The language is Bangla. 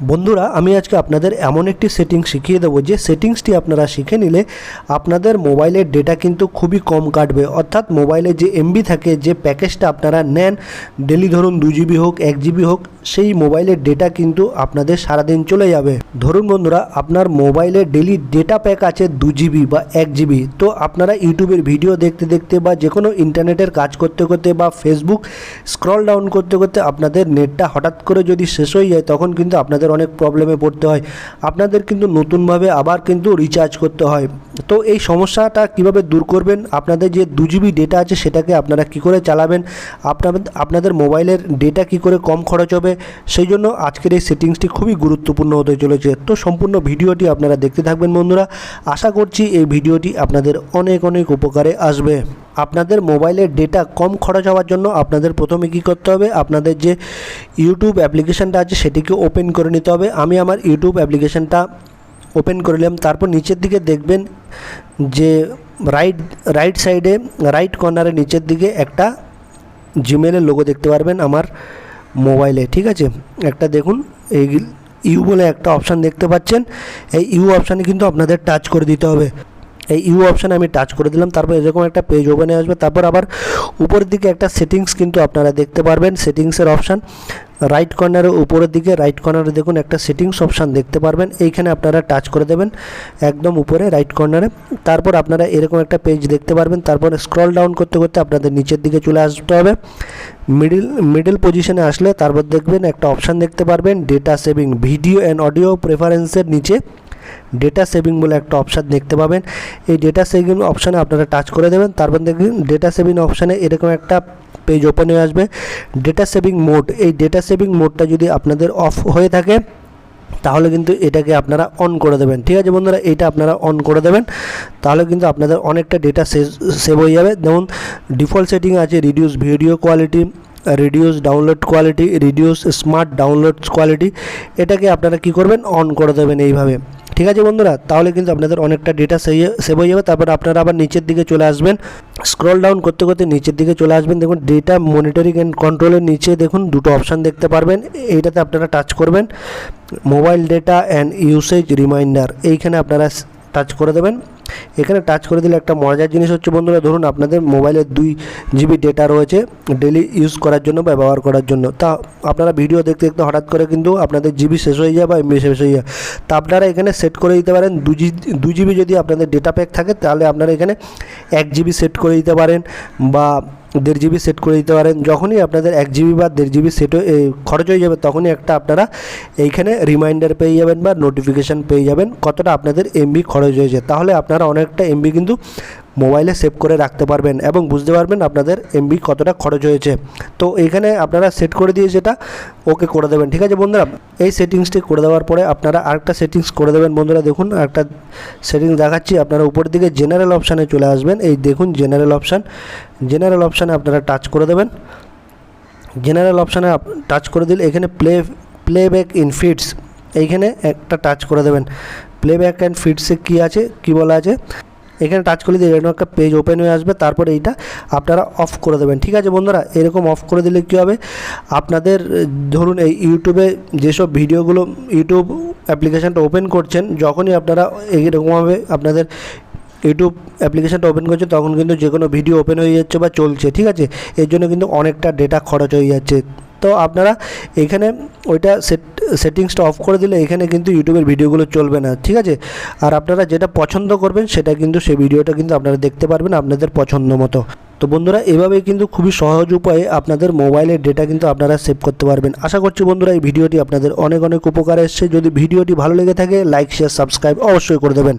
বন্ধুরা, আমি আজকে আপনাদের এমন একটি সেটিং শিখিয়ে দেবো যে সেটিংসটি আপনারা শিখে নিলে আপনাদের মোবাইলের ডেটা কিন্তু খুবই কম কাটবে। অর্থাৎ মোবাইলে যে এমবি থাকে, যে প্যাকেজটা আপনারা নেন ডেলি ধরুন দু জিবি হোক, এক জিবি হোক, সেই মোবাইলের ডেটা কিন্তু আপনাদের সারাদিন চলে যাবে। ধরুন বন্ধুরা, আপনার মোবাইলে ডেলি ডেটা প্যাক আছে দু জিবি বা এক জিবি তো আপনারা ইউটিউবের ভিডিও দেখতে দেখতে বা যে কোনো ইন্টারনেটের কাজ করতে করতে বা ফেসবুক স্ক্রল ডাউন করতে করতে আপনাদের নেটটা হঠাৎ করে যদি শেষ হয়ে যায়, তখন কিন্তু আপনাদের অনেক প্রবলেমে পড়তে হয়। আপনাদের কিন্তু নতুনভাবে আবার কিন্তু রিচার্জ করতে হয়। তো এই সমস্যাটা কীভাবে দূর করবেন? আপনাদের যে দু জিবি ডেটা আছে সেটাকে আপনারা কি করে চালাবেন? আপনাদের আপনাদের মোবাইলের ডেটা কি করে কম খরচ হবে? সেই জন্য আজকের এই সেটিংসটি খুবই গুরুত্বপূর্ণ হতে চলেছে। তো সম্পূর্ণ ভিডিওটি আপনারা দেখতে থাকবেন বন্ধুরা। আশা করছি এই ভিডিওটি আপনাদের অনেক অনেক উপকারে আসবে। আপনাদের মোবাইলের ডেটা কম খরচ হওয়ার জন্য আপনাদের প্রথমে কি করতে হবে? আপনাদের যে ইউটিউব অ্যাপ্লিকেশনটা আছে, সেটিকে ওপেন করে নিতে হবে। আমি আমার ইউটিউব অ্যাপ্লিকেশনটা ওপেন করে নিলাম। তারপর নিচের দিকে দেখবেন যে রাইট রাইট সাইডে রাইট কর্নারে নিচের দিকে একটা জিমেলের লোগো দেখতে পারবেন আমার মোবাইলে, ঠিক আছে? একটা দেখুন, এই ইউ বলে একটা অপশান দেখতে পাচ্ছেন। এই ইউ অপশানে কিন্তু আপনাদের টাচ করে দিতে হবে। এই ইউ অপশানে আমি টাচ করে দিলাম, তারপর এরকম একটা পেজ ওপেনে আসবে, তারপর আবার উপরের দিকে একটা সেটিংস কিন্তু আপনারা দেখতে পারবেন সেটিংসের অপশান রাইট কর্নারের উপরের দিকে রাইট কর্নারে দেখুন একটা সেটিংস অপশান দেখতে পারবেন, এইখানে আপনারা টাচ করে দেবেন, একদম উপরে রাইট কর্নারে তারপর আপনারা এরকম একটা পেজ দেখতে পারবেন, তারপর স্ক্রল ডাউন করতে করতে আপনাদের নিচের দিকে চলে আসতে হবে মিডিল মিডল পজিশনে আসলে তারপর দেখবেন একটা অপশান দেখতে পারবেন data saving video and audio প্রেফারেন্সের নিচে ডেটা সেভিং বলে একটা অপশান দেখতে পাবেন। এই ডেটা সেভিং অপশানে আপনারা টাচ করে দেবেন, তারপর দেখবেন ডেটা সেভিং অপশানে এরকম একটা পেজ ওপেন হয়ে আসবে। ডেটা সেভিং মোড এই ডেটা সেভিং মোডটা যদি আপনাদের অফ হয়ে থাকে, তাহলে কিন্তু এটাকে আপনারা অন করে দেবেন। ঠিক আছে বন্ধুরা, এটা আপনারা অন করে দেবেন, তাহলে কিন্তু আপনাদের অনেকটা ডেটা সেভ হয়ে যাবে। যেমন ডিফল্ট সেটিং আছে reduce video quality reduce download quality reduce smart download quality এটাকে আপনারা কি করবেন? অন করে দেবেন এইভাবে। ঠিক আছে বন্ধুরা, তাহলে কিন্তু আপনাদের অনেকটা ডেটা সেভ হয়ে যাবে। তারপর আপনারা আবার নিচের দিকে চলে আসবেন। স্ক্রল ডাউন করতে করতে নিচের দিকে চলে আসবেন। দেখুন ডেটা মনিটরিং অ্যান্ড কন্ট্রোলের নিচে দেখুন, দুটো অপশান দেখতে পারবেন। এইটাতে আপনারা টাচ করবেন। Mobile data and usage reminder এইখানে আপনারা টাচ করে দেবেন। এখানে টাচ করে দিলে একটা মজার জিনিস হচ্ছে বন্ধুরা, ধরুন আপনাদের মোবাইলে দুই জিবি ডেটা রয়েছে ডেলি ইউজ করার জন্য বা ব্যবহার করার জন্য। তা আপনারা ভিডিও দেখতে দেখতে হঠাৎ করে কিন্তু আপনাদের জিবি শেষ হয়ে যায় বা এমবি শেষ হয়ে যায়। তা আপনারা এখানে সেট করে দিতে পারেন দু জি দু জিবি যদি আপনাদের ডেটা প্যাক থাকে, তাহলে আপনারা এখানে এক জিবি সেট করে দিতে পারেন বা দেড় জিবি সেট করে দিতে পারেন। যখনই আপনাদের এক জিবি বা দেড় জিবি সেট খরচ হয়ে যাবে, তখনই একটা আপনারা এইখানে রিমাইন্ডার পেয়ে যাবেন বা নোটিফিকেশান পেয়ে যাবেন, কতটা আপনাদের এমবি খরচ হয়েছে। তাহলে আপনারা অনেকটা এমবি কিন্তু মোবাইলে সেভ করে রাখতে পারবেন এবং বুঝতে পারবেন আপনাদের এমবি কতটা খরচ হয়েছে। তো এইখানে আপনারা সেট করে দিয়ে যেটা ওকে করে দেবেন। ঠিক আছে বন্ধুরা? এই সেটিংসটি করে দেওয়ার পরে আপনারা আরেকটা সেটিংস করে দেবেন। বন্ধুরা দেখুন একটা সেটিংস দেখাচ্ছি। আপনারা উপরের দিকে জেনারেল অপশানে চলে আসবেন। এই দেখুন জেনারেল অপশান জেনারেল অপশানে আপনারা টাচ করে দেবেন। জেনারেল অপশানে টাচ করে দিলে এখানে প্লে প্লেব্যাক ইন ফিডস এইখানে একটা টাচ করে দেবেন। প্লেব্যাক অ্যান্ড ফিডসে কী আছে? কী বলা আছে? এখানে টাচ করে দিয়ে এরকম একটা পেজ ওপেন হয়ে আসবে, তারপরে এইটা আপনারা অফ করে দেবেন। ঠিক আছে বন্ধুরা? এরকম অফ করে দিলে কী হবে? আপনাদের, ধরুন এই ইউটিউবে যেসব ভিডিওগুলো ইউটিউব অ্যাপ্লিকেশানটা ওপেন করছেন, যখনই আপনারা এইরকমভাবে আপনাদের ইউটিউব অ্যাপ্লিকেশানটা ওপেন করছে তখন কিন্তু যে কোনো ভিডিও ওপেন হয়ে যাচ্ছে বা চলছে। ঠিক আছে? এর জন্য কিন্তু অনেকটা ডেটা খরচ হয়ে যাচ্ছে। তো আপনারা এখানে ওইটা সেট সেটিংসটা অফ করে দিলে এখানে কিন্তু ইউটিউবের ভিডিওগুলো চলবে না, ঠিক আছে? আর আপনারা যেটা পছন্দ করবেন সেটা কিন্তু সেই ভিডিওটা কিন্তু আপনারা দেখতে পারবেন আপনাদের পছন্দ মতো। তো বন্ধুরা, এভাবেই কিন্তু খুবই সহজ উপায়ে আপনাদের মোবাইলের ডেটা কিন্তু আপনারা সেভ করতে পারবেন। আশা করছি বন্ধুরা, এই ভিডিওটি আপনাদের অনেক অনেক উপকার এসছে। যদি ভিডিওটি ভালো লেগে থাকে লাইক শেয়ার সাবস্ক্রাইব অবশ্যই করে দেবেন।